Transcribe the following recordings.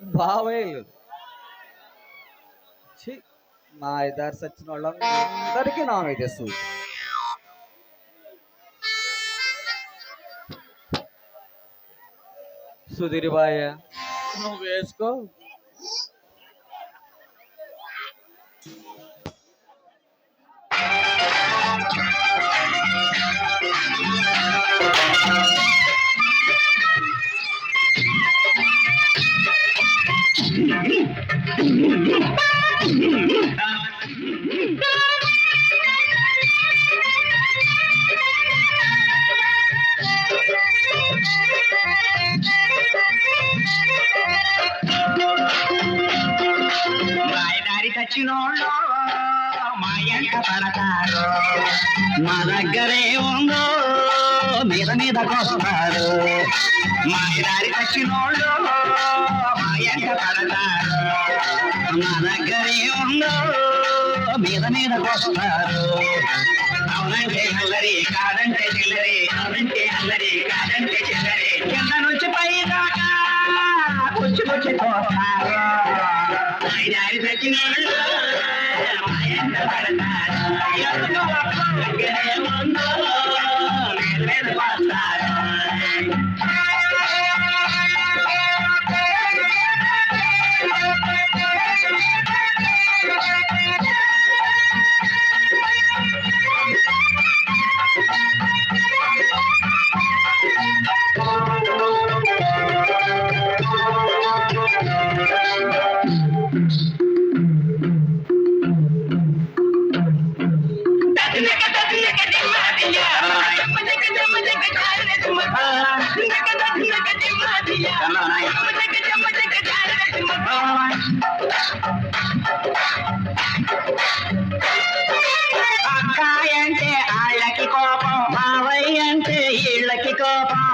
బావేలు ఛీ, మా ఇద్దరు సచ్చిన వాళ్ళందరికీ నాన్ వెజ్ సుధీర్ బాయ నువ్వు వేసుకో. మాయదారి చచ్చినోళ్ళు మా ఎంట పడతారు? మా దగ్గరే ఉందో మీద మీద మీదకొస్తారు మాయదారి చచ్చినోళ్ళు మా ఎంట పడతారు? మా దగ్గరే ఉందో మీద మీద కోస్తారు. అవునంటే అల్లరి కాదంటే చిల్లరి అవునంటే అల్లరి కాదంటే చిల్లరి. మాయదారి చచ్చినోళ్ళు అంటే ఆళ్ళకి కోపం మావయ్య అంటే ఇళ్ళకి కోపం.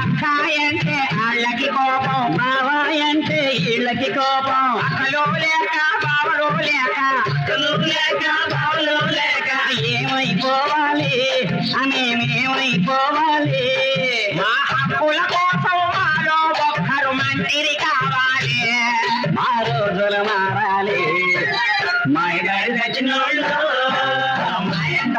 అక్కాయి ఆళ్ళకి కోపం మావయ్య అంటే ఇళ్ళకి కోపం. అక్కలు లేక బావలు లేక అక్కలు లేక బావలు లేక ఏమైపోవాలి అనేమేమైపోవాలి మా హక్కుల కోసం మాలో ఒక్కరు మంత్రి కావాలి మా రోజులు మారాలి మా ఇద్దరు తెచ్చినోళ్ళు మా ఎంత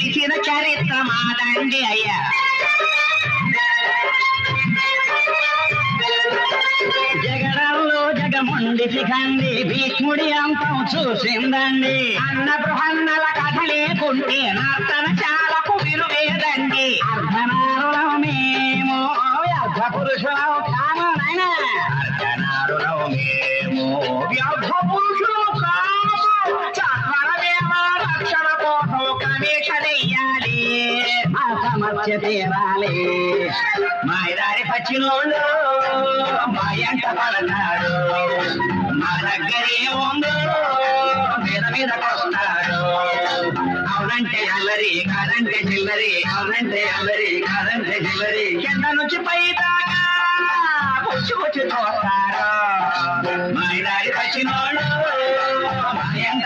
వెలిసిన చరిత్ర మాదండి అయ్యా. జగడంలో జగముండి శిఖండి భీష్ముడి అంతం చూసిందండి. అన్న బృహన్నల కథ లేకుంటే నర్తన చాలకు విలువేదండి. అర్ధనారులం సమస్య తీరాలి మాయదారి పచ్చినోళ్ళు మా ఎంట పడతాడు మా దగ్గరే ఉందో మీద మీద కొస్తాడు అవునంటే అల్లరి కాదంటే చిల్లరి అవునంటే అల్లరి కాదంటే చిల్లరి. కింద నుంచి పై దాకా వచ్చి వచ్చి చూస్తారు. మాయదారి పచ్చినోళ్ళు என்ன